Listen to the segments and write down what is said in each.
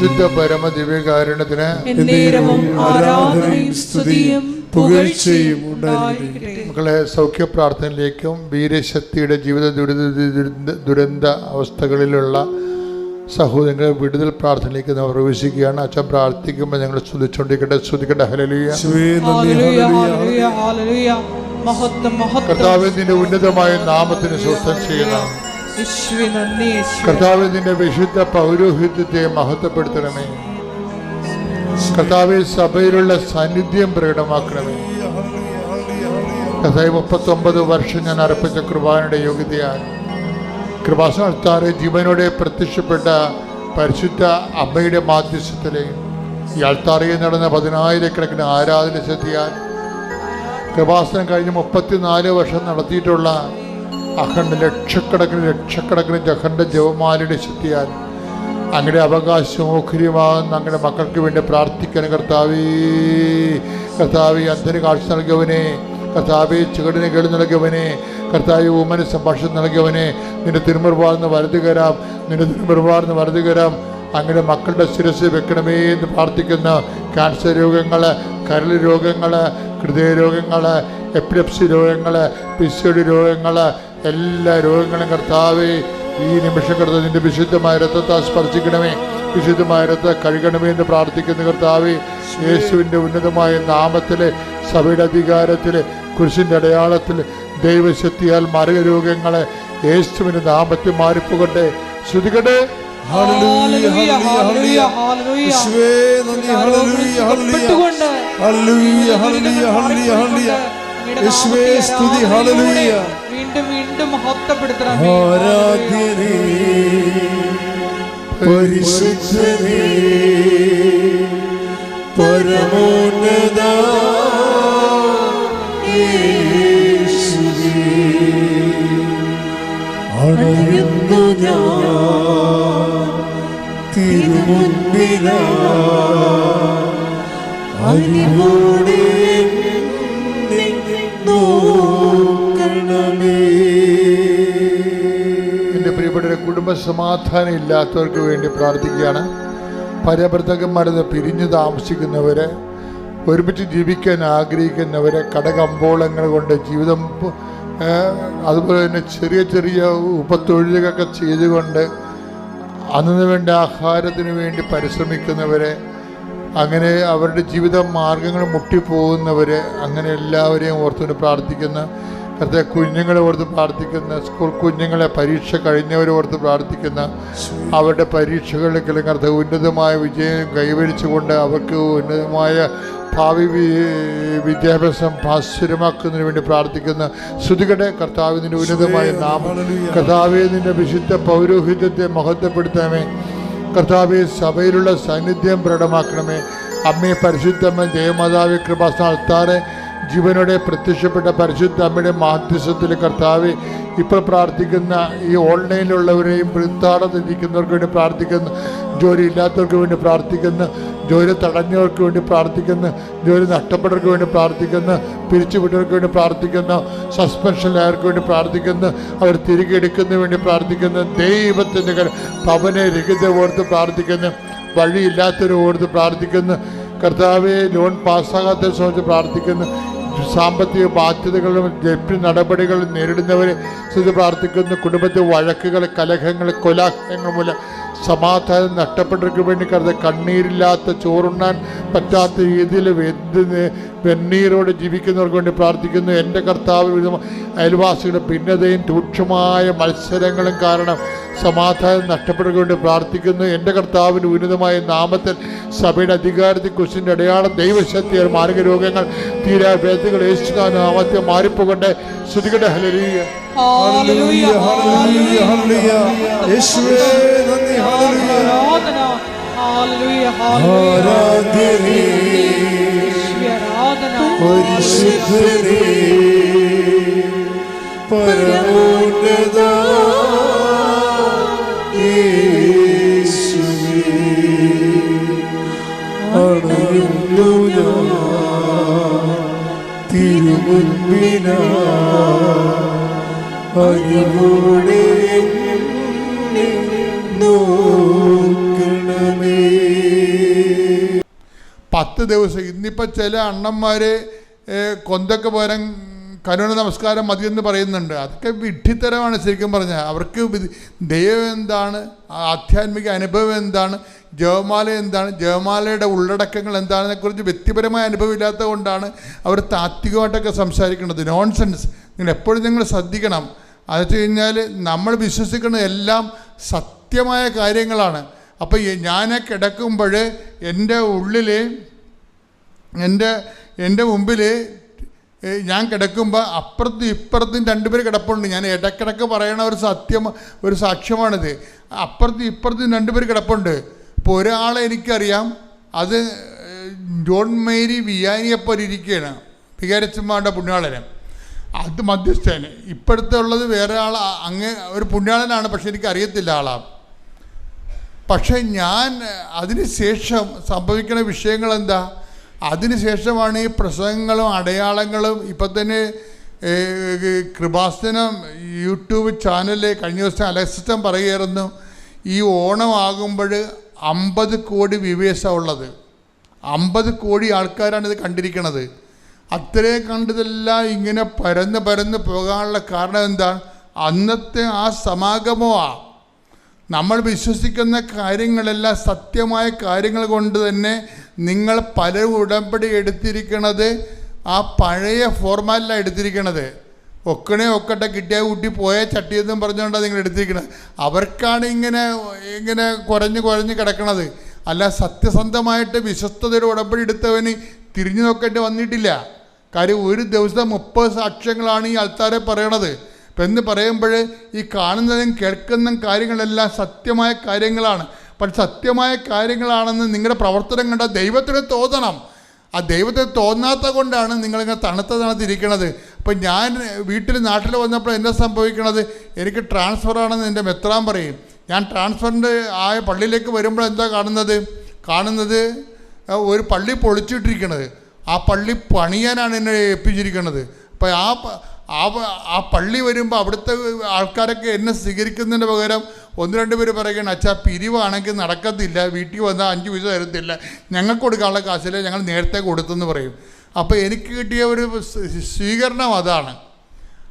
ശുദ്ധ പരമ ദിവ്യകാരുണ്യത്തിന് പുകഴ്ചയും ഉണ്ടായിരിക്കട്ടെ. മക്കളെ സൗഖ്യ പ്രാർത്ഥനയിലേക്കും വീരശക്തിയുടെ ജീവിത ദുരിത ദുരന്ത- ദുരന്ത അവസ്ഥകളിലുള്ള സഹോദരങ്ങളെ വിടുതൽ പ്രാർത്ഥനയിലേക്ക് നാം പ്രവേശിക്കുകയാണ്. അച്ഛൻ പ്രാർത്ഥിക്കുമ്പോൾ ഞങ്ങൾ സ്തുതിച്ചുകൊണ്ടിരിക്കട്ടെ സ്തുതിക്കട്ടെ. ഹലലിയ കർത്താവിന്റെ ഹല്ലേലൂയ ഹല്ലേലൂയ ഹല്ലേലൂയ. ഹല്ലേലൂയ. മഹത്വം മഹത്വം. കർത്താവ് നിന്റെ ഉന്നതമായ നാമത്തിന് സ്വസ്ഥം ചെയ്യുന്ന യേശുവേ കർത്താവ് നിന്റെ വിശുദ്ധ പൗരോഹിത്യത്തെ മഹത്വപ്പെടുത്തണമേ. കർത്താവ് സഭയിലുള്ള സാന്നിധ്യം പ്രകടമാക്കണമേ. കർത്താവ് മുപ്പത്തൊമ്പത് വർഷം ഞാൻ അർപ്പിച്ച കൃപാനയുടെ യോഗ്യതയാൽ കൃപാസ്ഥാനത്താറ് ജീവനോടെ പ്രത്യക്ഷപ്പെട്ട പരിശുദ്ധ അമ്മയുടെ മാധ്യസ്ഥത്തിലെ ഈ അൾത്താറയിൽ നടന്ന പതിനായിരക്കണക്കിന് ആരാധന ശ്രദ്ധിയാൽ കൃപാസനം കഴിഞ്ഞ് മുപ്പത്തിനാല് വർഷം നടത്തിയിട്ടുള്ള അഖണ്ഡ ലക്ഷക്കണക്കിന് ലക്ഷക്കണക്കിന് അഖണ്ഡ ജവമാലയുടെ ശക്തിയാൽ അങ്ങയുടെ ഓഹരിയുമാകുന്ന അങ്ങയുടെ മക്കൾക്ക് വേണ്ടി പ്രാർത്ഥിക്കാൻ കർത്താവേ. കർത്താവെ അന്ധന് കാഴ്ച നൽകിയവനെ കർത്താവെ ചുകടിന് കേളി നൽകിയവനെ കർത്താവ് ഊമന് സംഭാഷണം നൽകിയവനെ നിന്റെ തിരുമർവാർന്ന് വരതി കരാം നിന്റെ തിരുമർവാർന്ന് വരതി കരാം അങ്ങയുടെ മക്കളുടെ ശിരസ് വെക്കണമേ എന്ന് പ്രാർത്ഥിക്കുന്ന ക്യാൻസർ രോഗങ്ങൾ കരൾ രോഗങ്ങൾ ഹൃദയ രോഗങ്ങൾ എപ്പിലപ്സി രോഗങ്ങൾ പിസ്സോഡി രോഗങ്ങൾ എല്ലാ രോഗങ്ങളും കർത്താവേ ഈ നിമിഷം കർത്താവ് നിന്റെ വിശുദ്ധമായ രക്തത്താൽ സ്പർശിക്കണമേ. വിശുദ്ധമായ രക്ത കഴുകണമേ എന്ന് പ്രാർത്ഥിക്കുന്ന കർത്താവേ. യേശുവിന്റെ ഉന്നതമായ നാമത്തിലെ സഭയുടെ അധികാരത്തിൽ കുരിശിന്റെ അടയാളത്തിൽ ദൈവശക്തിയാൽ മറിയ രോഗങ്ങളെ യേശുവിന്റെ നാമത്തിൽ മാറിപ്പോകട്ടെ. ശ്രുതികട്ടെ ഹല്ലേലൂയ ഹല്ലേലൂയ ഹല്ലേലൂയ. ഹല്ലേലൂയ. യേശുവേ നന്ദി ഹല്ലേലൂയ ഹല്ലേലൂയ. ഹല്ലേലൂയ ഹല്ലേലൂയ ഹല്ലേലൂയ. ഹല്ലേലൂയ യേശുവേ സ്തുതി ഹല്ലേലൂയ. വീണ്ടും വീണ്ടും മഹത്വപ്പെടുത്തണമേ ആരാധ്യനേ പരിശുദ്ധനേ പരമോന്നത അണയുന്നു ഞാൻ തിരുമുന്നില അറിവോടെ കുടുംബസമാധാനം കുടുംബ സമാധാനം ഇല്ലാത്തവർക്ക് വേണ്ടി പ്രാർത്ഥിക്കുകയാണ്. പരഭർത്തകന്മാരത് പിരിഞ്ഞു താമസിക്കുന്നവരെ ഒരുമിച്ച് ജീവിക്കാൻ ആഗ്രഹിക്കുന്നവരെ കടകമ്പോളങ്ങൾ കൊണ്ട് ജീവിതം അതുപോലെ തന്നെ ചെറിയ ചെറിയ ഉപത്തൊഴിലുകളൊക്കെ ചെയ്തുകൊണ്ട് അന്നു വേണ്ട ആഹാരത്തിന് വേണ്ടി പരിശ്രമിക്കുന്നവരെ അങ്ങനെ അവരുടെ ജീവിത മാർഗങ്ങൾ മുട്ടിപ്പോകുന്നവരെ അങ്ങനെ എല്ലാവരെയും ഓർത്തുകൊണ്ട് പ്രാർത്ഥിക്കുന്ന. കർത്ത കുഞ്ഞുങ്ങളെ ഓർത്ത് പ്രാർത്ഥിക്കുന്ന സ്കൂൾ കുഞ്ഞുങ്ങളെ പരീക്ഷ കഴിഞ്ഞവരെ ഓർത്ത് പ്രാർത്ഥിക്കുന്ന അവരുടെ പരീക്ഷകളിലെങ്കിലും കർത്ത ഉന്നതമായ വിജയം കൈവരിച്ചുകൊണ്ട് അവർക്ക് ഉന്നതമായ ഭാവി വിദ്യാഭ്യാസം ഭാസ്വരമാക്കുന്നതിന് വേണ്ടി പ്രാർത്ഥിക്കുന്ന ശ്രുതികടെ കർത്താവിന്റെ ഉന്നതമായ നാമം. കർത്താവിന്റെ വിശുദ്ധ പൗരോഹിത്യത്തെ മഹത്വപ്പെടുത്താമേ. കർത്താവെ സഭയിലുള്ള സാന്നിധ്യം പ്രകടമാക്കണമേ. അമ്മയെ പരിശുദ്ധമ്മ ദേവമാതാവെ കൃപാസ്ഥാനത്താറെ ജീവനോടെ പ്രത്യക്ഷപ്പെട്ട പരിശുദ്ധ അമ്മയുടെ മാധ്യസ്ഥത്തിൽ കർത്താവ് ഇപ്പോൾ പ്രാർത്ഥിക്കുന്ന ഈ ഓൺലൈനിലുള്ളവരെയും വൃത്താടത്തിരിക്കുന്നവർക്ക് വേണ്ടി പ്രാർത്ഥിക്കുന്നു. ജോലി ഇല്ലാത്തവർക്ക് വേണ്ടി പ്രാർത്ഥിക്കുന്നു. ജോലി തടഞ്ഞവർക്ക് വേണ്ടി പ്രാർത്ഥിക്കുന്നു. ജോലി നഷ്ടപ്പെട്ടവർക്ക് വേണ്ടി പ്രാർത്ഥിക്കുന്നു. പിരിച്ചുവിട്ടവർക്ക് വേണ്ടി പ്രാർത്ഥിക്കുന്നു. സസ്പെൻഷനിലായവർക്ക് വേണ്ടി പ്രാർത്ഥിക്കുന്നു. അവർ തിരികെ എടുക്കുന്നതിന് വേണ്ടി പ്രാർത്ഥിക്കുന്നു. ദൈവത്തിന്റെ പവനെ രഹിത ഓർത്ത് പ്രാർത്ഥിക്കുന്നു. വഴിയില്ലാത്തവരെ ഓർത്ത് പ്രാർത്ഥിക്കുന്നു. കർത്താവെ ലോൺ പാസ്സാകാത്ത സംബന്ധിച്ച് പ്രാർത്ഥിക്കുന്നു. സാമ്പത്തിക ബാധ്യതകളും ജപ്തി നടപടികൾ നേരിടുന്നവരെ സ്ഥിതി പ്രാർത്ഥിക്കുന്നു. കുടുംബത്തിൽ വഴക്കുകൾ കലഹങ്ങൾ കൊലാഹലങ്ങൾ മൂലം സമാധാനം നഷ്ടപ്പെട്ടവർക്ക് വേണ്ടി കരുത. കണ്ണീരില്ലാത്ത ചോറുണ്ണാൻ പറ്റാത്ത രീതിയിൽ വെണ്ണീരോടെ ജീവിക്കുന്നവർക്ക് വേണ്ടി പ്രാർത്ഥിക്കുന്നു. എന്റെ കർത്താവ് അയൽവാസികളുടെ ഭിന്നതയും രൂക്ഷമായ മത്സരങ്ങളും കാരണം സമാധാനം നഷ്ടപ്പെടുക വേണ്ടി പ്രാർത്ഥിക്കുന്നു. എന്റെ കർത്താവിന്റെ ഉന്നതമായ നാമത്തിൽ സഭയുടെ അധികാരത്തിൽ കുശിന്റെ അടയാളം ദൈവശക്തിയാൽ മാർഗരോഗങ്ങൾ തീരാ. വേദികൾ യേശുദാന നാമത്തെ മാറിപ്പോകട്ടെ. ശ്രുതികട ഹലരീയ യേശുവേ ആരാധന. ആരാധന. പരിശുദ്ധനേ. പരമോന്നത. അണയുന്നു ഞാൻ. തിരുമുൻപില അറിവോടെ പത്ത് ദിവസം ഇന്നിപ്പോൾ ചില അണ്ണന്മാർ കൊന്തൊക്കെ പകരം കരുണ നമസ്കാരം മതിയെന്ന് പറയുന്നുണ്ട്. അതൊക്കെ വിഡ്ഢിത്തരമാണ് ശരിക്കും പറഞ്ഞാൽ അവർക്ക് ദൈവം എന്താണ്? ആധ്യാത്മിക അനുഭവം എന്താണ്? ജവമാല എന്താണ്? ജവമാലയുടെ ഉള്ളടക്കങ്ങൾ എന്താണെന്നതിനെക്കുറിച്ച് വ്യക്തിപരമായ അനുഭവം കൊണ്ടാണ് അവർ താത്വികമായിട്ടൊക്കെ സംസാരിക്കുന്നത്. നോൺസെൻസ് നിങ്ങൾ എപ്പോഴും നിങ്ങൾ ശ്രദ്ധിക്കണം. അത് വെച്ച് കഴിഞ്ഞാൽ നമ്മൾ വിശ്വസിക്കുന്ന എല്ലാം സത്യമായ കാര്യങ്ങളാണ്. അപ്പോൾ ഞാൻ കിടക്കുമ്പോൾ എന്റെ ഉള്ളിൽ എന്റെ എന്റെ മുമ്പിൽ ഞാൻ കിടക്കുമ്പോൾ അപ്പുറത്തും ഇപ്പുറത്തും രണ്ടുപേർ കിടപ്പുണ്ട്. ഞാൻ ഇടക്കിടക്ക് പറയണ ഒരു സത്യം ഒരു സാക്ഷ്യമാണിത്. അപ്പുറത്തും ഇപ്പുറത്തും രണ്ടുപേർ കിടപ്പുണ്ട്. ഇപ്പോൾ ഒരാളെ എനിക്കറിയാം. അത് ജോൺ മേരി വിയാനിയെപ്പോലെ ഇരിക്കുകയാണ് വികാരച്ചന്മാരുടെ പുണ്യാളനെ. അത് മധ്യസ്ഥേനെ. ഇപ്പോഴത്തെ ഉള്ളത് വേറെ ആൾ അങ്ങ് ഒരു പുണ്യാളനാണ് പക്ഷെ എനിക്ക് അറിയത്തില്ല ആളാണ് പക്ഷേ ഞാൻ അതിനുശേഷം സംഭവിക്കുന്ന വിഷയങ്ങൾ എന്താ അതിനുശേഷമാണ് ഈ പ്രസംഗങ്ങളും അടയാളങ്ങളും ഇപ്പം തന്നെ കൃപാസനം യൂട്യൂബ് ചാനലിൽ കഴിഞ്ഞ ദിവസം അലക്സിസ്റ്റം പറയുമായിരുന്നു ഈ ഓണമാകുമ്പോൾ അമ്പത് കോടി വ്യൂവേഴ്സാണ് ഉള്ളത്. അമ്പത് കോടി ആൾക്കാരാണ് ഇത് കണ്ടിരിക്കുന്നത് അത്രയും കണ്ടതെല്ലാം ഇങ്ങനെ പരന്ന് പരന്ന് പോകാനുള്ള കാരണം എന്താ? അന്നത്തെ ആ സമാഗമമാണ് നമ്മൾ വിശ്വസിക്കുന്ന കാര്യങ്ങളെല്ലാം സത്യമായ കാര്യങ്ങൾ കൊണ്ട് തന്നെ നിങ്ങൾ പല ഉടമ്പടി എടുത്തിരിക്കണത് ആ പഴയ ഫോർമാറ്റിലാണ് എടുത്തിരിക്കണത്. ഒക്കണേ ഒക്കട്ടെ കിട്ടിയ കൂട്ടി പോയ ചട്ടിയെന്നും പറഞ്ഞുകൊണ്ടാണ് നിങ്ങൾ എടുത്തിരിക്കുന്നത് അവർക്കാണ് ഇങ്ങനെ ഇങ്ങനെ കുറഞ്ഞ് കുറഞ്ഞ് കിടക്കണത്. അല്ല സത്യസന്ധമായിട്ട് വിശ്വസ്തതയുടെ ഉടമ്പടി എടുത്തവന് തിരിഞ്ഞു നോക്കേണ്ടി വന്നിട്ടില്ല. കാര്യം ഒരു ദിവസം മുപ്പത് സാക്ഷ്യങ്ങളാണ് ഈ ആൾക്കാരെ പറയണത്. ഇപ്പം എന്ന് പറയുമ്പോൾ ഈ കാണുന്നതും കേൾക്കുന്നതും കാര്യങ്ങളെല്ലാം സത്യമായ കാര്യങ്ങളാണ്. പക്ഷെ സത്യമായ കാര്യങ്ങളാണെന്ന് നിങ്ങളുടെ പ്രവർത്തനം കണ്ട ദൈവത്തിന് തോന്നണം. ആ ദൈവത്തെ തോന്നാത്ത കൊണ്ടാണ് നിങ്ങളിങ്ങനെ തണുത്ത തണുത്തിരിക്കണത് അപ്പം ഞാൻ വീട്ടിൽ നാട്ടിൽ വന്നപ്പോൾ എന്താ സംഭവിക്കണത്? എനിക്ക് ട്രാൻസ്ഫർ ആണെന്ന് എന്റെ മെത്രാൻ പറയും. ഞാൻ ട്രാൻസ്ഫറിന്റെ ആയ പള്ളിയിലേക്ക് വരുമ്പോൾ എന്താ കാണുന്നത്? കാണുന്നത് ഒരു പള്ളി പൊളിച്ചിട്ടിരിക്കണത്. ആ പള്ളി പണിയാനാണ് എന്നെ ഏൽപ്പിച്ചിരിക്കുന്നത് അപ്പോൾ ആ ആ ആ പള്ളി വരുമ്പോൾ അവിടുത്തെ ആൾക്കാരൊക്കെ എന്നെ സ്വീകരിക്കുന്നതിന് പകരം ഒന്ന് രണ്ട് പേര് പറയുകയാണ് അച്ഛാ പിരിവാണെങ്കിൽ നടക്കത്തില്ല വീട്ടിൽ വന്നാൽ അഞ്ച് പൈസ തരത്തില്ല ഞങ്ങൾക്ക് കൊടുക്കാനുള്ള കാശില്ല ഞങ്ങൾ നേരത്തെ കൊടുത്തെന്ന് പറയും. അപ്പോൾ എനിക്ക് കിട്ടിയ ഒരു സ്വീകരണം അതാണ്.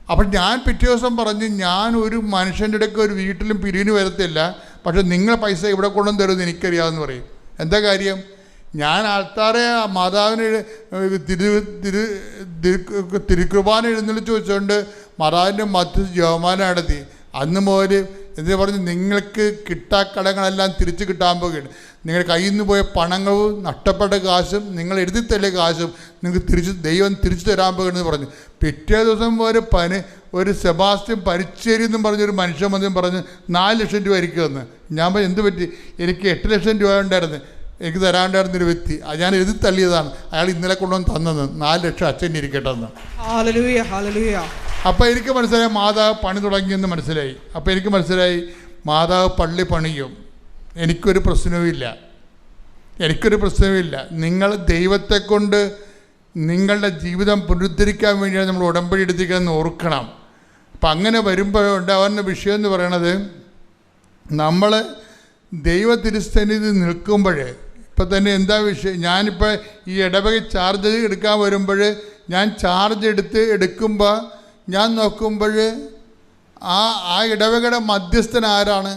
അപ്പം ഞാൻ പിറ്റേ ദിവസം പറഞ്ഞ് ഞാൻ ഒരു മനുഷ്യന്റെ ഇടയ്ക്ക് ഒരു വീട്ടിലും പിരിവിന് വരത്തില്ല പക്ഷെ നിങ്ങൾ പൈസ ഇവിടെ കൊണ്ടുവന്ന് തരുമെന്ന് എനിക്കറിയാമെന്ന് പറയും. എന്താ കാര്യം? ഞാൻ ആൾക്കാരെ മാതാവിന് തിരു തിരു തിരു തിരുക്കുർബാന എഴുന്നള്ളിച്ച് വെച്ചുകൊണ്ട് മാതാവിന്റെ മധ്യ ജവമാന നടത്തി അന്ന് മുതൽ എന്ന് പറഞ്ഞ് നിങ്ങൾക്ക് കിട്ടാക്കടങ്ങളെല്ലാം തിരിച്ച് കിട്ടാൻ പോകുകയാണ് നിങ്ങളുടെ കയ്യിൽ നിന്ന് പോയ പണങ്ങളും നഷ്ടപ്പെട്ട കാശും നിങ്ങൾ എഴുതി തള്ളിയ കാശും നിങ്ങൾക്ക് തിരിച്ച് ദൈവം തിരിച്ചു തരാൻ പോകുകയെന്ന് പറഞ്ഞു. പിറ്റേ ദിവസം ഒരു പനി ഒരു സെബാസ്റ്റ്യൻ പരിച്ചേരി എന്നും പറഞ്ഞൊരു മനുഷ്യൻ വന്നും പറഞ്ഞ് നാല് ലക്ഷം രൂപ ഇരിക്കുമെന്ന് ഞാൻ പറഞ്ഞു എന്ത് പറ്റി? എനിക്ക് എട്ട് ലക്ഷം രൂപ ഉണ്ടായിരുന്നു. എനിക്ക് തരാണ്ടായിരുന്നൊരു വ്യക്തി. അത് ഞാൻ എഴുതി തള്ളിയതാണ്. അയാൾ ഇന്നലെ കൊണ്ടുവന്ന് തന്നത് നാല് ലക്ഷം അച്ഛൻ ഇരിക്കട്ടെ എന്ന് അപ്പോൾ എനിക്ക് മനസ്സിലായി മാതാവ് പണി തുടങ്ങിയെന്ന് മനസ്സിലായി. അപ്പോൾ എനിക്ക് മനസ്സിലായി മാതാവ് പള്ളി പണിയും. എനിക്കൊരു പ്രശ്നവുമില്ല എനിക്കൊരു പ്രശ്നവുമില്ല നിങ്ങൾ ദൈവത്തെ കൊണ്ട് നിങ്ങളുടെ ജീവിതം പുനരുദ്ധരിക്കാൻ വേണ്ടിയാണ് നമ്മൾ ഉടമ്പടി എടുത്തിരിക്കുന്നതെന്ന് ഓർക്കണം. അപ്പം അങ്ങനെ വരുമ്പോൾ ഉണ്ടാവുന്ന വിഷയം എന്ന് പറയണത് നമ്മൾ ദൈവ തിരുസ്ഥനിധി നിൽക്കുമ്പോൾ ഇപ്പം തന്നെ എന്താ വിഷയം? ഞാനിപ്പോൾ ഈ ഇടവക ചാർജ് എടുക്കാൻ വരുമ്പോൾ ഞാൻ ചാർജ് എടുത്ത് എടുക്കുമ്പോൾ ഞാൻ നോക്കുമ്പോൾ ആ ആ ഇടവകയുടെ മധ്യസ്ഥൻ ആരാണ്?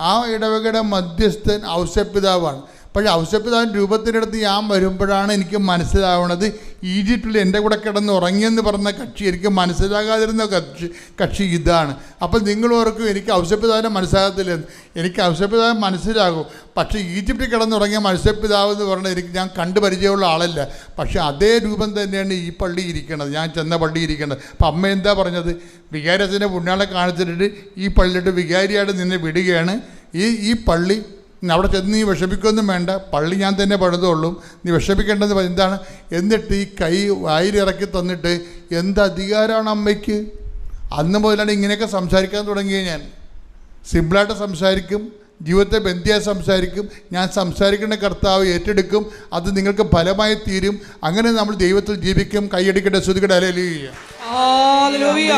ആ ഇടവകയുടെ മധ്യസ്ഥൻ ഔസപിതാവാണ് പക്ഷേ ഔസപിതാവിൻ രൂപത്തിനടുത്ത് ഞാൻ വരുമ്പോഴാണ് എനിക്ക് മനസ്സിലാവുന്നത് ഈജിപ്തിൽ എന്റെ കൂടെ കിടന്ന് ഉറങ്ങിയെന്ന് പറഞ്ഞ കക്ഷി എനിക്ക് മനസ്സിലാകാതിരുന്ന കക്ഷി കക്ഷി ഇതാണ്. അപ്പോൾ നിങ്ങൾ ഓർക്കും എനിക്ക് ഔസപിതാവിനെ മനസ്സിലാകത്തില്ലെന്ന് എനിക്ക് ഔസപിതാവ് മനസ്സിലാകും. പക്ഷേ ഈജിപ്തിൽ കിടന്നുറങ്ങിയ മത്സ്യപിതാവ് എന്ന് പറഞ്ഞാൽ എനിക്ക് ഞാൻ കണ്ടു പരിചയമുള്ള ആളല്ല. പക്ഷേ അതേ രൂപം തന്നെയാണ് ഈ പള്ളി ഇരിക്കുന്നത് ഞാൻ ചെന്ന പള്ളി ഇരിക്കുന്നത് അപ്പം അമ്മ എന്താ പറഞ്ഞത്? വികാരത്തിന്റെ പുണ്യാളെ കാണിച്ചിട്ട് ഈ പള്ളിയിട്ട് വികാരിയായിട്ട് നിന്നെ വിടുകയാണ്. ഈ ഈ പള്ളി അവിടെ ചെന്ന് നീ വിഷമിക്കൊന്നും വേണ്ട. പള്ളി ഞാൻ തന്നെ പണിതുള്ളൂ നീ വിഷമിക്കേണ്ടത് എന്താണ്? എന്നിട്ട് ഈ കൈ വായിലിറക്കി തന്നിട്ട് എന്ത് അധികാരമാണ് അമ്മയ്ക്ക്? അന്ന് മുതലാണ് ഇങ്ങനെയൊക്കെ സംസാരിക്കാൻ തുടങ്ങിയത് ഞാൻ. സിമ്പിളായിട്ട് സംസാരിക്കും. ജീവിതത്തെ ബന്ധിയായി സംസാരിക്കും. ഞാൻ സംസാരിക്കുന്ന കർത്താവ് ഏറ്റെടുക്കും. അത് നിങ്ങൾക്ക് ഫലമായി തീരും. അങ്ങനെ നമ്മൾ ദൈവത്തിൽ ജീവിക്കും. കൈയടിക്കട്ടെ ശ്രുതികട്ടെ അലലിയ ഹാലലൂയ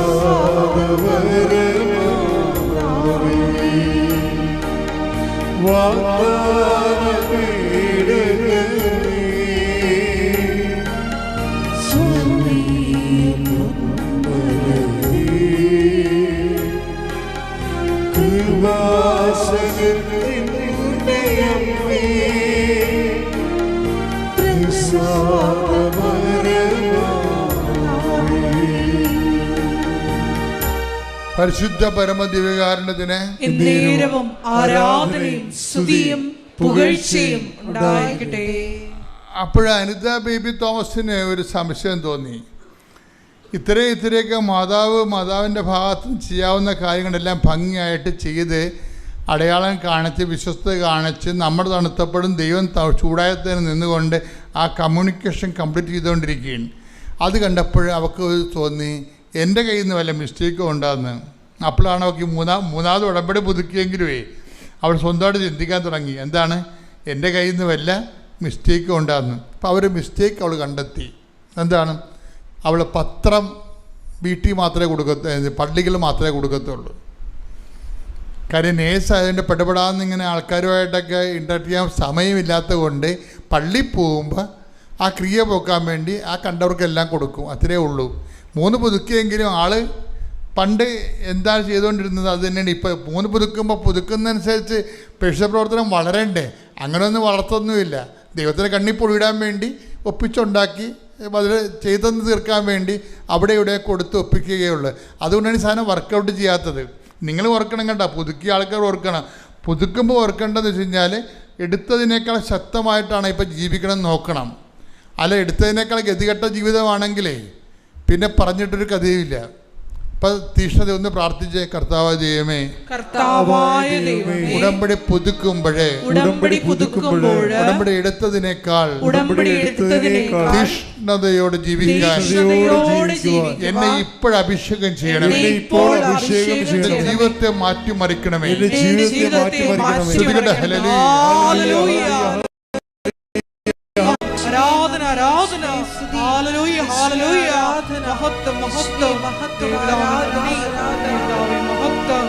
ഹാലലൂയ യേശുവേ, പരിശുദ്ധ പരമദിവ്യകാരണത്തിന് എന്നേരവും ആരാധനയും സ്തുതിയും പുകഴ്ചയും ഉണ്ടായിരിക്കട്ടെ. അപ്പോൾ അനിത ബേബി തോമസിന് ഒരു സംശയം തോന്നി. ഇത്രയും ഇത്രയൊക്കെ മാതാവ് മാതാവിന്റെ ഭാഗത്ത് ചെയ്യാവുന്ന കാര്യങ്ങളെല്ലാം ഭംഗിയായിട്ട് ചെയ്ത് അടയാളം കാണിച്ച് വിശ്വസ്ത കാണിച്ച് നമ്മൾ തണുത്തപ്പോഴും ദൈവം ചൂടായത്തിന് നിന്നുകൊണ്ട് ആ കമ്മ്യൂണിക്കേഷൻ കംപ്ലീറ്റ് ചെയ്തുകൊണ്ടിരിക്കുകയാണ്. അത് കണ്ടപ്പോൾ അവർക്ക് തോന്നി എന്റെ കയ്യിൽ നിന്ന് വല്ല മിസ്റ്റേക്കും ഉണ്ടാകുന്ന അപ്പോഴാണ് നോക്കി മൂന്നാ മൂന്നാമത് ഉടമ്പടി പുതുക്കിയെങ്കിലുമേ അവൾ സ്വന്തമായിട്ട് ചിന്തിക്കാൻ തുടങ്ങി. എന്താണ്? എന്റെ കയ്യിൽ നിന്ന് വല്ല മിസ്റ്റേക്കും ഉണ്ടാകുന്നു അപ്പോൾ അവർ മിസ്റ്റേക്ക് അവൾ കണ്ടെത്തി. എന്താണ്? അവൾ പത്രം വീട്ടിൽ മാത്രമേ കൊടുക്കത്ത പള്ളികൾ മാത്രമേ കൊടുക്കത്തുള്ളൂ. കാര്യം നേഴ്സ് അതിന്റെ പെടപെടാന്ന് ഇങ്ങനെ ആൾക്കാരുമായിട്ടൊക്കെ ഇൻട്രാക്ട് ചെയ്യാൻ സമയമില്ലാത്തത് കൊണ്ട് പള്ളി പോകുമ്പോൾ ആ ക്രിയ പോക്കാൻ വേണ്ടി ആ കണ്ടവർക്കെല്ലാം കൊടുക്കും. അത്രേ ഉള്ളൂ. മൂന്ന് പുതുക്കിയെങ്കിലും ആൾ പണ്ട് എന്താണ് ചെയ്തുകൊണ്ടിരുന്നത്? അത് തന്നെയാണ്. ഇപ്പോൾ മൂന്ന് പുതുക്കുമ്പോൾ പുതുക്കുന്നതനുസരിച്ച് പ്രേക്ഷിത പ്രവർത്തനം വളരണ്ടേ? അങ്ങനെയൊന്നും വളർത്തൊന്നുമില്ല. ദൈവത്തിന്റെ കണ്ണി പൊഴിയിടാൻ വേണ്ടി ഒപ്പിച്ചുണ്ടാക്കി അതിൽ ചെയ്തെന്ന് തീർക്കാൻ വേണ്ടി അവിടെ ഇവിടെ കൊടുത്ത് ഒപ്പിക്കുകയുള്ളൂ. അതുകൊണ്ടാണ് ഈ സാധനം വർക്കൗട്ട് ചെയ്യാത്തത്. നിങ്ങൾ ഓർക്കണം കേട്ടോ പുതുക്കിയ ആൾക്കാർ ഓർക്കണം. പുതുക്കുമ്പോൾ ഓർക്കേണ്ടതെന്ന് വെച്ച് കഴിഞ്ഞാൽ എടുത്തതിനേക്കാൾ ശക്തമായിട്ടാണ് ഇപ്പോൾ ജീവിക്കണം നോക്കണം. അല്ല എടുത്തതിനേക്കാൾ ഗതികെട്ട ജീവിതമാണെങ്കിലേ പിന്നെ പറഞ്ഞിട്ടൊരു കഥയുമില്ല. ഇപ്പൊ തീഷ്ണത ഒന്ന് പ്രാർത്ഥിച്ചേ കർത്താവ് ദൈവമേ. കർത്താവായ ദൈവമേ. ഉടമ്പടി പുതുക്കുമ്പോഴേ. ഉടമ്പടി പുതുക്കുമ്പോൾ ഉടമ്പടി എടുത്തതിനേക്കാൾ ഉടമ്പടി എടുത്തതിനേക്കാൾ തീഷ്ണതയോട് ജീവിക്കാൻ. എന്നെ ഇപ്പോൾ അഭിഷേകം ചെയ്യണം. ഇപ്പോൾ അഭിഷേകം ജീവിതത്തെ മാറ്റിമറിക്കണമേ. ജീവിതത്തെ മാറ്റിമറിക്കണമേ. ആരാധന ആരാധന. ഹാലലൂയ ഹാലലൂയ മഹത്വം മഹത്വം ദേവനാമേ മഹത്വം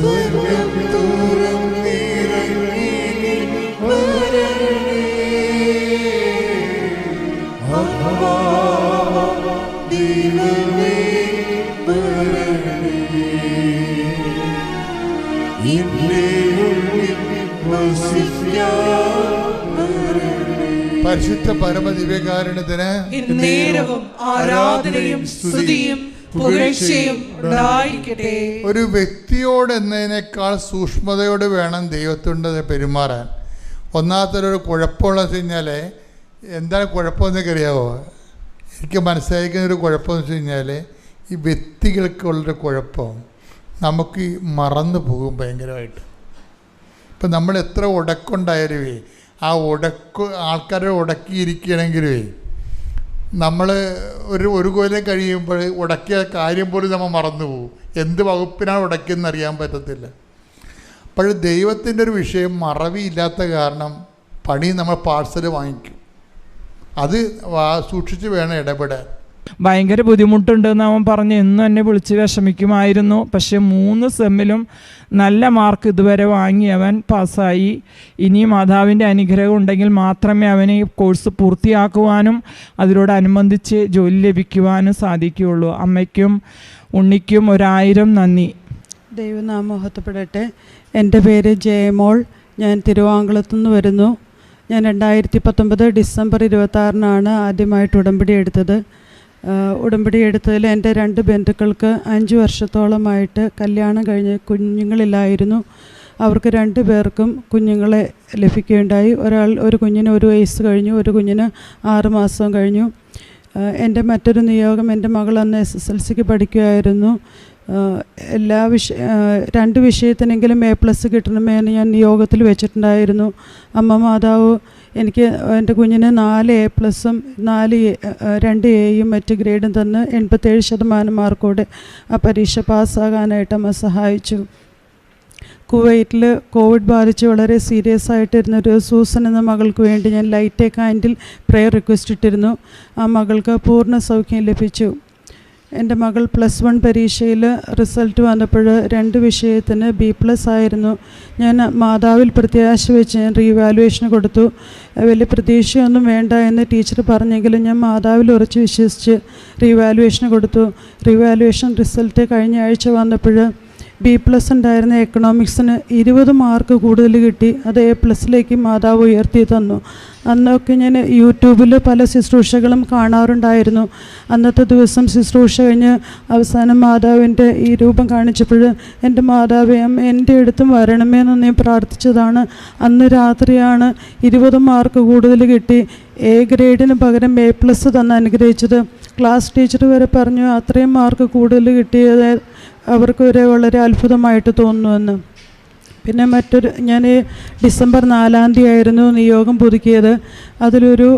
സ്വർഗം തുറന്നിറങ്ങി നീ വരണേ ആത്മാ ദൈവമേ വരണേ എന്റെ ഉള്ളിൽ വസിക്കാൻ പരിശുദ്ധ പരമദിവ്യകാരണത്തിന് എന്നേരവും ആരാധനയും സ്തുതിയും പുകഴ്ചയും ഉണ്ടായിരിക്കട്ടെ. ഒരു വ്യക്തിയോട് എന്നതിനേക്കാൾ സൂക്ഷ്മതയോട് വേണം ദൈവത്തോട് പെരുമാറാൻ. ഒന്നാമത്തൊരു കുഴപ്പമുള്ള കഴിഞ്ഞാൽ എന്താണ് കുഴപ്പമെന്നൊക്കെ അറിയാവോ എനിക്ക് മനസ്സിലാക്കുന്ന ഒരു കുഴപ്പമെന്ന് വെച്ച് കഴിഞ്ഞാൽ ഈ വ്യക്തികൾക്കുള്ളൊരു കുഴപ്പം നമുക്ക് മറന്നു പോകും ഭയങ്കരമായിട്ട്. ഇപ്പം നമ്മൾ എത്ര ഉടക്കുണ്ടായാലുവേ ആ ഉടക്ക് ആൾക്കാരെ ഉടക്കിയിരിക്കണമെങ്കിലേ നമ്മൾ ഒരു ഒരു കൊല്ലം കഴിയുമ്പോൾ ഉടക്കിയ കാര്യം പോലും നമ്മൾ മറന്നു പോകും എന്ത് വകുപ്പിനാണ് ഉടക്കിയെന്ന് അറിയാൻ പറ്റത്തില്ല. അപ്പോൾ ദൈവത്തിന്റെ ഒരു വിഷയം മറവിയില്ലാത്ത കാരണം പണി നമ്മൾ പാഴ്സൽ വാങ്ങിക്കും. അത് സൂക്ഷിച്ച് വേണം ഇടപെടാൻ. ഭയങ്കര ബുദ്ധിമുട്ടുണ്ടെന്ന് അവൻ പറഞ്ഞ്. എന്നും എന്നെ വിളിച്ച് വിഷമിക്കുമായിരുന്നു. പക്ഷേ മൂന്ന് സെമ്മിലും നല്ല മാർക്ക് ഇതുവരെ വാങ്ങി അവൻ പാസ്സായി. ഇനി മാതാവിന്റെ അനുഗ്രഹം ഉണ്ടെങ്കിൽ മാത്രമേ അവന് ഈ കോഴ്സ് പൂർത്തിയാക്കുവാനും അതിനോടനുബന്ധിച്ച് ജോലി ലഭിക്കുവാനും സാധിക്കുകയുള്ളൂ. അമ്മയ്ക്കും ഉണ്ണിക്കും ഒരായിരം നന്ദി. ദൈവനാമോഹത്തപ്പെടട്ടെ എന്റെ പേര് ജയമോൾ. ഞാൻ തിരുവാങ്കുളത്തു നിന്ന് വരുന്നു. ഞാൻ രണ്ടായിരത്തി പത്തൊമ്പത് ഡിസംബർ ഇരുപത്താറിനാണ് ആദ്യമായിട്ട് ഉടമ്പടി എടുത്തത്. ഉടമ്പടി എടുത്തതിൽ എന്റെ രണ്ട് ബന്ധുക്കൾക്ക് അഞ്ച് വർഷത്തോളമായിട്ട് കല്യാണം കഴിഞ്ഞ് കുഞ്ഞുങ്ങളില്ലായിരുന്നു. അവർക്ക് രണ്ട് പേർക്കും കുഞ്ഞുങ്ങളെ ലഭിക്കുകയുണ്ടായി. ഒരാൾ ഒരു കുഞ്ഞിന് ഒരു വയസ്സ് കഴിഞ്ഞു ഒരു കുഞ്ഞിന് ആറ് മാസം കഴിഞ്ഞു. എന്റെ മറ്റൊരു നിയോഗം എന്റെ മകൾ അന്ന് എസ് എസ് എൽ സിക്ക് പഠിക്കുമായിരുന്നു എല്ലാ വിഷ രണ്ട് വിഷയത്തിനെങ്കിലും എ പ്ലസ് കിട്ടണമേ എന്ന് ഞാൻ നിയോഗത്തിൽ വെച്ചിട്ടുണ്ടായിരുന്നു. അമ്മ മാതാവ് എനിക്ക് എന്റെ കുഞ്ഞിന് നാല് എ പ്ലസും നാല് രണ്ട് എയും മറ്റ് ഗ്രേഡും തന്ന് എൺപത്തേഴ് ശതമാനം മാർക്കോടെ ആ പരീക്ഷ പാസ്സാകാനായിട്ട് അമ്മ സഹായിച്ചു. കുവൈറ്റിൽ കോവിഡ് ബാധിച്ച് വളരെ സീരിയസ് ആയിട്ടിരുന്നൊരു സൂസൻ എന്ന മകൾക്ക് വേണ്ടി ഞാൻ ലൈറ്റ് കാൻഡിൽ പ്രെയർ റിക്വസ്റ്റ് ഇട്ടിരുന്നു. ആ മകൾക്ക് പൂർണ സൗഖ്യം ലഭിച്ചു. എന്റെ മകൾ പ്ലസ് വൺ പരീക്ഷയിൽ റിസൾട്ട് വന്നപ്പോൾ രണ്ട് വിഷയത്തിന് ബി പ്ലസ് ആയിരുന്നു. ഞാൻ മാതാവിൽ പ്രത്യാശ വെച്ച് ഞാൻ റീവാലുവേഷന് കൊടുത്തു. വലിയ പ്രതീക്ഷയൊന്നും വേണ്ട എന്ന് ടീച്ചർ പറഞ്ഞെങ്കിലും ഞാൻ മാതാവിൽ ഉറച്ച് വിശ്വസിച്ച് റീവാലുവേഷന് കൊടുത്തു. റീവാലുവേഷൻ റിസൾട്ട് കഴിഞ്ഞ ആഴ്ച വന്നപ്പോൾ ബി പ്ലസ് ഉണ്ടായിരുന്ന എക്കണോമിക്സിന് ഇരുപത് മാർക്ക് കൂടുതൽ കിട്ടി അത് എ പ്ലസിലേക്ക് മാതാവ് ഉയർത്തി തന്നു. അന്നൊക്കെ ഞാൻ യൂട്യൂബിൽ പല ശുശ്രൂഷകളും കാണാറുണ്ടായിരുന്നു. അന്നത്തെ ദിവസം ശുശ്രൂഷ കഴിഞ്ഞ് അവസാനം മാതാവിന്റെ ഈ രൂപം കാണിച്ചപ്പോൾ എന്റെ മാതാവേ എന്റെ അടുത്തും വരണമേ എന്ന് ഞാൻ പ്രാർത്ഥിച്ചതാണ്. അന്ന് രാത്രിയാണ് ഇരുപത് മാർക്ക് കൂടുതൽ കിട്ടി. എ ഗ്രേഡിന് പകരം എ പ്ലസ് തന്ന് അനുഗ്രഹിച്ചത്. ക്ലാസ് ടീച്ചർ വരെ പറഞ്ഞു അത്രയും മാർക്ക് കൂടുതൽ കിട്ടിയത് അവർക്ക് വരെ വളരെ അത്ഭുതമായിട്ട് തോന്നുന്നുവെന്ന് പിന്നെ മറ്റൊരു ഞാൻ ഡിസംബർ നാലാം തീയതി ആയിരുന്നു നിയോഗം പുതുക്കിയത്. അതിലൊരു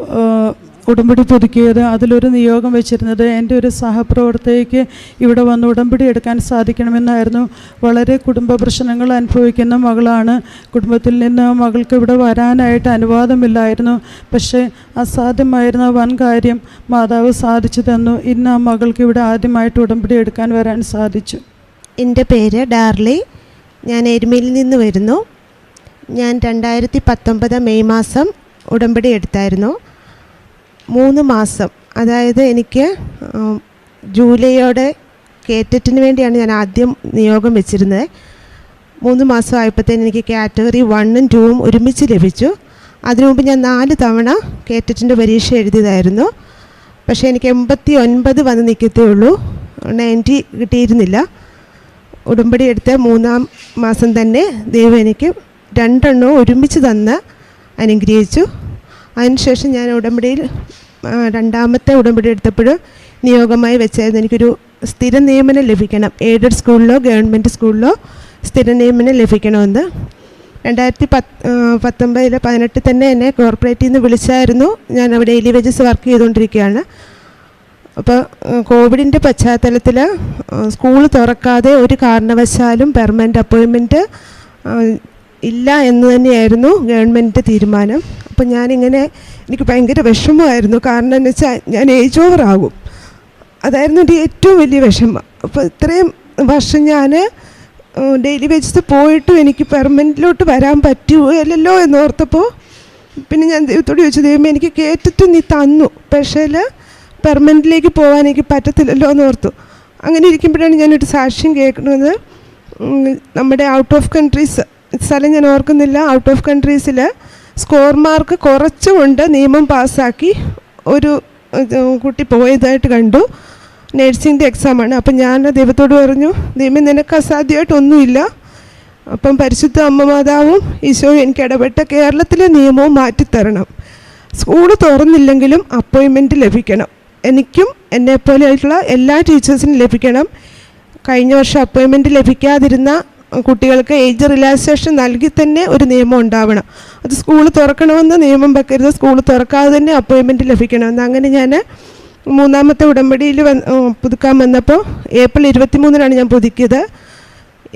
ഉടമ്പടി പുതുക്കിയത്. അതിലൊരു നിയോഗം വെച്ചിരുന്നത് എന്റെ ഒരു സഹപ്രവർത്തകയ്ക്ക് ഇവിടെ വന്ന് ഉടമ്പടി എടുക്കാൻ സാധിക്കണമെന്നായിരുന്നു. വളരെ കുടുംബ പ്രശ്നങ്ങൾ അനുഭവിക്കുന്ന മകളാണ്. കുടുംബത്തിൽ നിന്ന് മകൾക്ക് ഇവിടെ വരാനായിട്ട് അനുവാദമില്ലായിരുന്നു. പക്ഷേ അസാധ്യമായിരുന്ന വൻ കാര്യം മാതാവ് സാധിച്ചു തന്നു. ഇന്ന് ആ മകൾക്ക് ഇവിടെ ആദ്യമായിട്ട് ഉടമ്പടി എടുക്കാൻ വരാൻ സാധിച്ചു. എന്റെ പേര് ഡാർലി. ഞാൻ എരുമയിൽ നിന്ന് വരുന്നു. ഞാൻ രണ്ടായിരത്തി പത്തൊമ്പത് മെയ് മാസം ഉടമ്പടി എടുത്തായിരുന്നു. മൂന്ന് മാസം അതായത് എനിക്ക് ജൂലൈയോടെ കേറ്ററ്റിന് വേണ്ടിയാണ് ഞാൻ ആദ്യം നിയോഗം വെച്ചിരുന്നത്. മൂന്ന് മാസം ആയപ്പോഴത്തേന് എനിക്ക് കാറ്റഗറി വണ്ണും ടൂവും ഒരുമിച്ച് ലഭിച്ചു. അതിനു മുമ്പ് ഞാൻ നാല് തവണ കേറ്ററ്റിന്റെ പരീക്ഷ എഴുതിയതായിരുന്നു. പക്ഷേ എനിക്ക് എൺപത്തി ഒൻപത് വന്ന് നിൽക്കത്തേ ഉള്ളൂ. നയന്റി കിട്ടിയിരുന്നില്ല. ഉടമ്പടി എടുത്ത മൂന്നാം മാസം തന്നെ ദൈവം എനിക്ക് രണ്ടെണ്ണവും ഒരുമിച്ച് തന്ന് അനുഗ്രഹിച്ചു. അതിനുശേഷം ഞാൻ ഉടമ്പടിയിൽ രണ്ടാമത്തെ ഉടമ്പടി എടുത്തപ്പോൾ നിയോഗമായി വെച്ചായിരുന്നു എനിക്കൊരു സ്ഥിര നിയമനം ലഭിക്കണം. എയ്ഡഡ് സ്കൂളിലോ ഗവൺമെന്റ് സ്കൂളിലോ സ്ഥിര നിയമനം ലഭിക്കണമെന്ന്. രണ്ടായിരത്തി പത്ത് പത്തൊമ്പതിൽ പതിനെട്ടിൽ തന്നെ എന്നെ കോർപ്പറേറ്റിൽ നിന്ന് വിളിച്ചായിരുന്നു. ഞാൻ അവിടെ എലി വെജസ് വർക്ക് ചെയ്തുകൊണ്ടിരിക്കുകയാണ്. അപ്പോൾ കോവിഡിന്റെ പശ്ചാത്തലത്തിൽ സ്കൂൾ തുറക്കാതെ ഒരു കാരണവശാലും പെർമനന്റ് അപ്പോയിൻമെന്റ് ഇല്ല എന്ന് തന്നെയായിരുന്നു ഗവൺമെന്റ് തീരുമാനം. അപ്പോൾ ഞാനിങ്ങനെ എനിക്ക് ഭയങ്കര വിഷമമായിരുന്നു. കാരണം എന്ന് വെച്ചാൽ ഞാൻ ഏജ് ഓവർ ആകും. അതായിരുന്നു എന്റെ ഏറ്റവും വലിയ വിഷമം. അപ്പോൾ ഇത്രയും വർഷം ഞാൻ ഡെയിലി വേജസ് പോയിട്ടും എനിക്ക് പെർമനന്റിലോട്ട് വരാൻ പറ്റുകയല്ലോ എന്നോർത്തപ്പോൾ പിന്നെ ഞാൻ ദൈവത്തോട് ചോദിച്ചു ദൈവം എനിക്ക് കേട്ടിട്ട് നീ തന്നു. പക്ഷേ പെർമനന്റിലേക്ക് പോകാൻ എനിക്ക് പറ്റത്തില്ലല്ലോ എന്ന് ഓർത്തു. അങ്ങനെ ഇരിക്കുമ്പോഴാണ് ഞാനൊരു സാക്ഷ്യം കേൾക്കുന്നത്. നമ്മുടെ ഔട്ട് ഓഫ് കൺട്രീസ് സ്ഥലം ഞാൻ ഓർക്കുന്നില്ല. ഔട്ട് ഓഫ് കൺട്രീസിൽ സ്കോർ മാർക്ക് കുറച്ചുകൊണ്ട് നിയമം പാസ്സാക്കി ഒരു കുട്ടി പോയതായിട്ട് കണ്ടു. നേഴ്സിംഗിന്റെ എക്സാമാണ് അപ്പം ഞാൻ ദൈവത്തോട് പറഞ്ഞു ദൈവം നിനക്ക് അസാധ്യമായിട്ടൊന്നുമില്ല അപ്പം പരിശുദ്ധ അമ്മ മാതാവും ഈശോയും എനിക്ക് ഇടപെട്ട കേരളത്തിലെ നിയമവും മാറ്റിത്തരണം. സ്കൂൾ തുറന്നില്ലെങ്കിലും അപ്പോയിൻമെന്റ് ലഭിക്കണം. എനിക്കും എന്നെ എന്നെപ്പോലെയായിട്ടുള്ള എല്ലാ ടീച്ചേഴ്സിനും ലഭിക്കണം. കഴിഞ്ഞ വർഷം അപ്പോയിൻമെന്റ് ലഭിക്കാതിരുന്ന കുട്ടികൾക്ക് ഏജ് റിലാക്സേഷൻ നൽകി തന്നെ ഒരു നിയമം ഉണ്ടാവണം. അത് സ്കൂൾ തുറക്കണമെന്ന് നിയമം വെക്കരുത്. സ്കൂൾ തുറക്കാതെ തന്നെ അപ്പോയിൻമെന്റ് ലഭിക്കണമെന്ന് അങ്ങനെ ഞാൻ മൂന്നാമത്തെ ഉടമ്പടിയിൽ വന്ന് പുതുക്കാൻ വന്നപ്പോൾ ഏപ്രിൽ ഇരുപത്തി മൂന്നിനാണ് ഞാൻ പുതുക്കിയത്.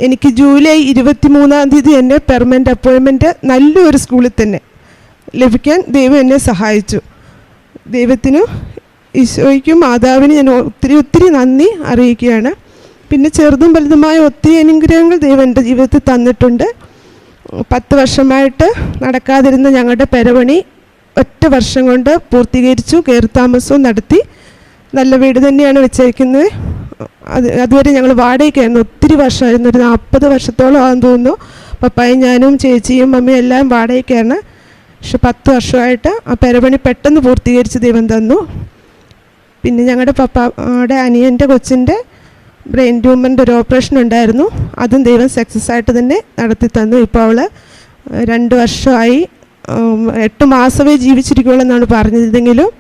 എനിക്ക് ജൂലൈ ഇരുപത്തി മൂന്നാം തീയതി തന്നെ പെർമനന്റ് അപ്പോയിൻമെന്റ് നല്ലൊരു സ്കൂളിൽ തന്നെ ലഭിക്കാൻ ദൈവം എന്നെ സഹായിച്ചു. ദൈവത്തിനും ഈശോയ്ക്കും മാതാവിന് ഞാൻ ഒത്തിരി ഒത്തിരി നന്ദി അറിയിക്കുകയാണ്. പിന്നെ ചെറുതും വലുതുമായ ഒത്തിരി അനുഗ്രഹങ്ങൾ ദൈവം എന്റെ ജീവിതത്തിൽ തന്നിട്ടുണ്ട്. പത്ത് വർഷമായിട്ട് നടക്കാതിരുന്ന ഞങ്ങളുടെ പെരവണി ഒറ്റ വർഷം കൊണ്ട് പൂർത്തീകരിച്ചു കയറി താമസവും നടത്തി. നല്ല വീട് തന്നെയാണ് വെച്ചേക്കുന്നത്. അത് അതുവരെ ഞങ്ങൾ വാടകയ്ക്കായിരുന്നു ഒത്തിരി വർഷമായിരുന്നു. ഒരു നാൽപ്പത് വർഷത്തോളം ആണെന്ന് തോന്നുന്നു. പപ്പായും ഞാനും ചേച്ചിയും അമ്മയും എല്ലാം വാടകയ്ക്കാണ് പക്ഷെ പത്ത് വർഷമായിട്ട് ആ പെരപണി പെട്ടെന്ന് പൂർത്തീകരിച്ച് ദൈവം തന്നു. പിന്നെ ഞങ്ങളുടെ പപ്പാടെ അനിയന്റെ കൊച്ചിന്റെ ബ്രെയിൻ ട്യൂമറിന്റെ ഒരു ഓപ്പറേഷൻ ഉണ്ടായിരുന്നു. അതും ദൈവം സക്സസ് ആയിട്ട് തന്നെ നടത്തി തന്നു. ഇപ്പോൾ അവൾ രണ്ട് വർഷമായി എട്ട് മാസമേ ജീവിച്ചിരിക്കുകയുള്ളൂ എന്നാണ് പറഞ്ഞതെങ്കിലും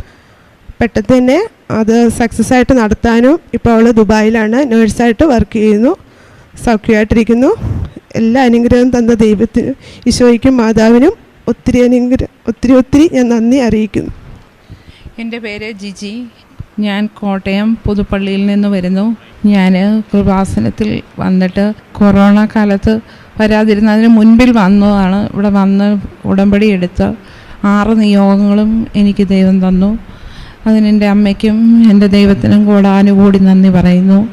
പെട്ടെന്ന് തന്നെ അത് സക്സസ് ആയിട്ട് നടത്താനും ഇപ്പോൾ അവൾ ദുബായിലാണ് നേഴ്സായിട്ട് വർക്ക് ചെയ്യുന്നു സൗഖ്യമായിട്ടിരിക്കുന്നു. എല്ലാ അനുഗ്രഹവും തന്ന ദൈവത്തിനും ഈശോയ്ക്കും മാതാവിനും ഒത്തിരി അനുഗ്രഹം ഒത്തിരി ഒത്തിരി ഞാൻ നന്ദി അറിയിക്കുന്നു. എന്റെ പേര് ജിജി. ഞാൻ കോട്ടയം പുതുപ്പള്ളിയിൽ നിന്ന് വരുന്നു. ഞാൻ കൃപാസനത്തിൽ വന്നിട്ട് കൊറോണ കാലത്ത് വരാതിരുന്നതിന് മുൻപിൽ വന്നതാണ്. ഇവിടെ വന്ന് ഉടമ്പടി എടുത്ത് ആറ് നിയോഗങ്ങളും എനിക്ക് ദൈവം തന്നു. അതിന് എന്റെ അമ്മയ്ക്കും എന്റെ ദൈവത്തിനും കൂടാനുകൂടി നന്ദി പറയുന്നു.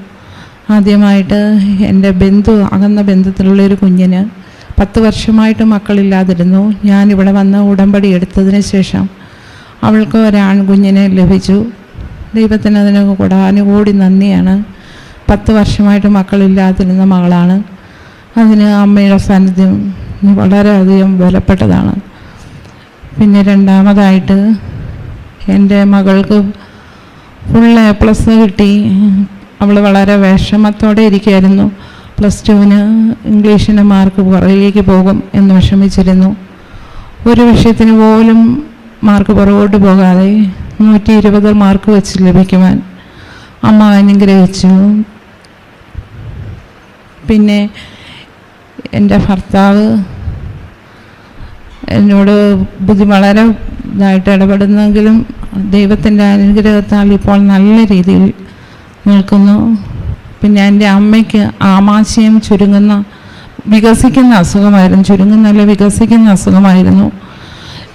ആദ്യമായിട്ട് എന്റെ ബന്ധു അകന്ന ബന്ധത്തിലുള്ളൊരു കുഞ്ഞിന് പത്ത് വർഷമായിട്ട് മക്കളില്ലാതിരുന്നു. ഞാനിവിടെ വന്ന് ഉടമ്പടി എടുത്തതിന് ശേഷം അവൾക്ക് ഒരാൺകുഞ്ഞിനെ ലഭിച്ചു. ദൈവത്തിന് അതിന് കൂടെ അനുകൂടി നന്ദിയാണ്. പത്ത് വർഷമായിട്ട് മക്കളില്ലാതിരുന്ന മകളാണ്. അതിന് അമ്മയുടെ സാന്നിധ്യം വളരെയധികം വിലപ്പെട്ടതാണ് പിന്നെ രണ്ടാമതായിട്ട് എന്റെ മകൾക്ക് ഫുൾ എ പ്ലസ് കിട്ടി. അവൾ വളരെ വിഷമത്തോടെ ഇരിക്കുകയായിരുന്നു. പ്ലസ് ടുവിന് ഇംഗ്ലീഷിന്റെ മാർക്ക് പുറകിലേക്ക് പോകും എന്ന് വിഷമിച്ചിരുന്നു. ഒരു വിഷയത്തിന് പോലും മാർക്ക് പുറകോട്ട് പോകാതെ നൂറ്റി ഇരുപത് മാർക്ക് വെച്ച് ലഭിക്കുവാൻ അമ്മ അനുഗ്രഹിച്ചു. പിന്നെ എന്റെ ഭർത്താവ് എന്നോട് ബുദ്ധി വളരെ ഇതായിട്ട് ഇടപെടുന്നെങ്കിലും ദൈവത്തിന്റെ അനുഗ്രഹത്താൽ ഇപ്പോൾ നല്ല രീതിയിൽ നിൽക്കുന്നു. പിന്നെ എന്റെ അമ്മയ്ക്ക് ആമാശയം ചുരുങ്ങുന്ന വികസിക്കുന്ന അസുഖമായിരുന്നു ചുരുങ്ങുന്നല്ല വികസിക്കുന്ന അസുഖമായിരുന്നു.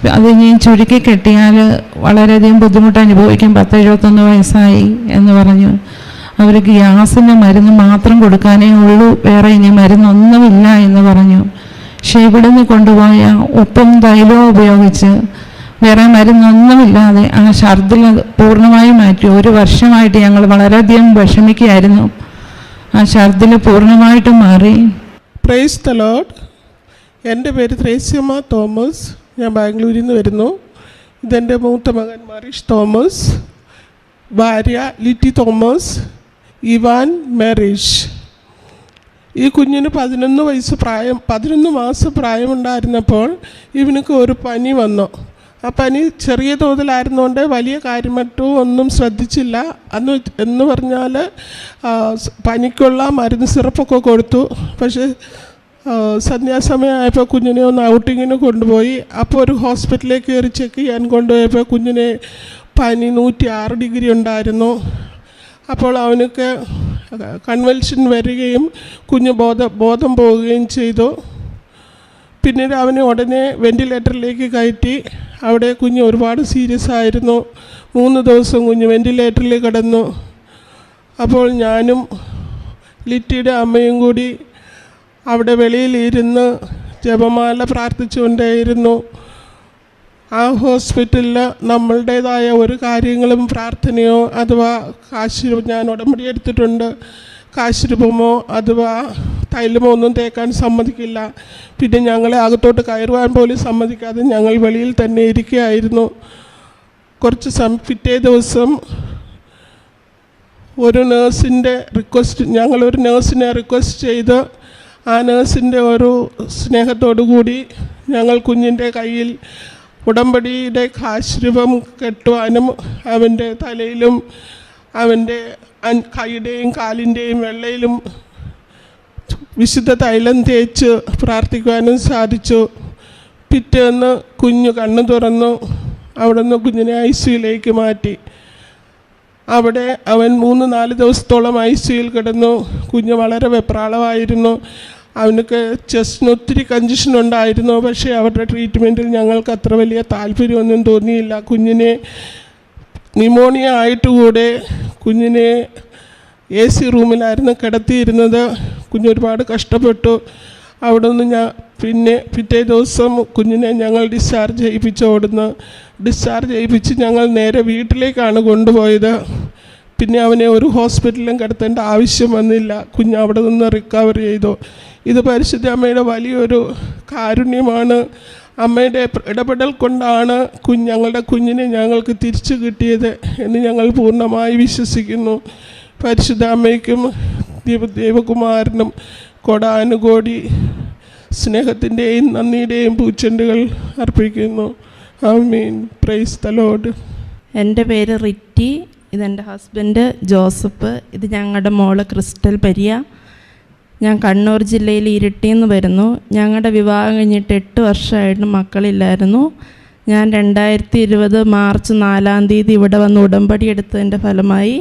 അത് ഞാൻ ചുരുക്കി കെട്ടിയാൽ വളരെയധികം ബുദ്ധിമുട്ട് അനുഭവിക്കും. പത്ത് എഴുപത്തൊന്ന് വയസ്സായി എന്ന് പറഞ്ഞു. അവർ ഗ്യാസിന്റെ മരുന്ന് മാത്രം കൊടുക്കാനേ ഉള്ളൂ. വേറെ ഇനി മരുന്നൊന്നുമില്ല എന്ന് പറഞ്ഞു. പക്ഷേ ഇവിടുന്ന് കൊണ്ടുപോയ ഉപ്പും തൈലവും ഉപയോഗിച്ച് വേറെ മരുന്നൊന്നുമില്ലാതെ ആ ഛർദിൽ പൂർണമായും മാറ്റി. ഒരു വർഷമായിട്ട് ഞങ്ങൾ വളരെയധികം വിഷമിക്കുകയായിരുന്നു. ആ ഛർദിൽ പൂർണമായിട്ടും മാറി. പ്രൈസ് ലോഡ് എന്റെ പേര് ത്രേസ്യമ്മ തോമസ്. ഞാൻ ബാംഗ്ലൂരിൽ നിന്ന് വരുന്നു. ഇതെന്റെ മൂത്ത മകൻ മറീഷ് തോമസ് ഭാര്യ ലിറ്റി തോമസ് ഇവാൻ മെറീഷ് ഈ കുഞ്ഞിന് പതിനൊന്ന് വയസ്സ് പ്രായം പതിനൊന്ന് മാസം പ്രായമുണ്ടായിരുന്നപ്പോൾ ഇവനക്ക് ഒരു പനി വന്നു. ആ പനി ചെറിയ തോതിലായിരുന്നുകൊണ്ട് വലിയ കാര്യമറ്റും ഒന്നും ശ്രദ്ധിച്ചില്ല. അന്ന് എന്ന് പറഞ്ഞാൽ പനിക്കുള്ള മരുന്ന് സിറപ്പൊക്കെ കൊടുത്തു. പക്ഷേ സന്ധ്യാസമയമായപ്പോൾ കുഞ്ഞിനെ ഒന്ന് ഔട്ടിങ്ങിന് കൊണ്ടുപോയി. അപ്പോൾ ഒരു ഹോസ്പിറ്റലിലേക്ക് കയറി ചെക്ക് ചെയ്യാൻ കൊണ്ടുപോയപ്പോൾ കുഞ്ഞിന് പനി നൂറ്റി ആറ് ഡിഗ്രി ഉണ്ടായിരുന്നു. അപ്പോൾ അവനൊക്കെ കൺവെൻഷൻ വരികയും കുഞ്ഞ് ബോധ ബോധം പോവുകയും ചെയ്തു. പിന്നീട് അവനെ ഉടനെ വെന്റിലേറ്ററിലേക്ക് കയറ്റി. അവിടെ കുഞ്ഞ് ഒരുപാട് സീരിയസ് ആയിരുന്നു. മൂന്ന് ദിവസം കുഞ്ഞ് വെന്റിലേറ്ററിൽ കിടന്നു. അപ്പോൾ ഞാനും ലിറ്റിയുടെ അമ്മയും കൂടി അവിടെ വെളിയിലിരുന്ന് ജപമാല പ്രാർത്ഥിച്ചുകൊണ്ടേയിരുന്നു. ആ ഹോസ്പിറ്റലിൽ നമ്മളുടേതായ ഒരു കാര്യങ്ങളും പ്രാർത്ഥനയോ അഥവാ കാശ് ഞാൻ ഉടമ്പടി എടുത്തിട്ടുണ്ട്. കാശുരൂപമോ അഥവാ തൈലമോ ഒന്നും തേക്കാൻ സമ്മതിക്കില്ല. പിന്നെ ഞങ്ങളെ അകത്തോട്ട് കയറുവാൻ പോലും സമ്മതിക്കാതെ ഞങ്ങൾ വെളിയിൽ തന്നെ ഇരിക്കുകയായിരുന്നു. കുറച്ച് സം പിറ്റേ ദിവസം ഒരു നേഴ്സിന്റെ റിക്വസ്റ്റ് ഞങ്ങളൊരു നേഴ്സിനെ റിക്വസ്റ്റ് ചെയ്ത് ആ നേഴ്സിന്റെ ഒരു സ്നേഹത്തോടു കൂടി ഞങ്ങൾ കുഞ്ഞിന്റെ കയ്യിൽ ഉടമ്പടിയുടെ കാശ്രൂപം കെട്ടുവാനും അവന്റെ തലയിലും അവന്റെ കൈയുടെയും കാലിന്റെയും വെള്ളയിലും വിശുദ്ധ തൈലം തേച്ച് പ്രാർത്ഥിക്കുവാനും സാധിച്ചു. പിറ്റേന്ന് കുഞ്ഞ് കണ്ണു തുറന്നു അവിടുന്ന് കുഞ്ഞിനെ ഐ സിയിലേക്ക് മാറ്റി. അവിടെ അവൻ മൂന്ന് നാല് ദിവസത്തോളം ഐ സിയിൽ കിടന്നു. കുഞ്ഞ് വളരെ വെപ്രാളമായിരുന്നു. അവനൊക്കെ ചെസ്റ്റിന് ഒത്തിരി കഞ്ചഷൻ ഉണ്ടായിരുന്നു. പക്ഷേ അവരുടെ ട്രീറ്റ്മെന്റിൽ ഞങ്ങൾക്ക് അത്ര വലിയ താല്പര്യമൊന്നും തോന്നിയില്ല. കുഞ്ഞിനെ ന്യൂമോണിയ ആയിട്ട് കൂടെ കുഞ്ഞിനെ എ സി റൂമിലായിരുന്നു കിടത്തിയിരുന്നത്. കുഞ്ഞൊരുപാട് കഷ്ടപ്പെട്ടു. അവിടെ നിന്ന് ഞാൻ പിന്നെ പിറ്റേ ദിവസം കുഞ്ഞിനെ ഞങ്ങൾ ഡിസ്ചാർജ് ചെയ്യിപ്പിച്ച് ഓടുന്നു ഡിസ്ചാർജ് ചെയ്യിപ്പിച്ച് ഞങ്ങൾ നേരെ വീട്ടിലേക്കാണ് കൊണ്ടുപോയത്. പിന്നെ അവനെ ഒരു ഹോസ്പിറ്റലിലും കിടത്തേണ്ട ആവശ്യം വന്നില്ല. കുഞ്ഞ് അവിടെ നിന്ന് റിക്കവർ ചെയ്തു. ഇത് പരിശുദ്ധ അമ്മയുടെ വലിയൊരു കാരുണ്യമാണ്. അമ്മയുടെ ഇടപെടൽ കൊണ്ടാണ് കുഞ്ഞ് ഞങ്ങളുടെ കുഞ്ഞിനെ ഞങ്ങൾക്ക് തിരിച്ചു കിട്ടിയത് എന്ന് ഞങ്ങൾ പൂർണമായി വിശ്വസിക്കുന്നു. പരിശുദ്ധ അമ്മയ്ക്കും ദൈവ ദൈവകുമാരനും കൊടാനുകോടി സ്നേഹത്തിന്റെയും നന്ദിയുടെയും പൂച്ചെണ്ടുകൾ അർപ്പിക്കുന്നു. ഐ മീൻ പ്രൈസ് തലോഡ് എന്റെ പേര് റിറ്റി. ഇതെന്റെ ഹസ്ബൻഡ് ജോസഫ് ഇത് ഞങ്ങളുടെ മോൾ ക്രിസ്റ്റൽ പരിയ. ഞാൻ കണ്ണൂർ ജില്ലയിൽ ഇരിട്ടിയിൽ നിന്ന് വരുന്നു. ഞങ്ങളുടെ വിവാഹം കഴിഞ്ഞിട്ട് എട്ട് വർഷമായിട്ട് മക്കളില്ലായിരുന്നു. ഞാൻ രണ്ടായിരത്തി ഇരുപത് മാർച്ച് നാലാം തീയതി ഇവിടെ വന്ന് ഉടമ്പടി എടുത്തതിന്റെ ഫലമായി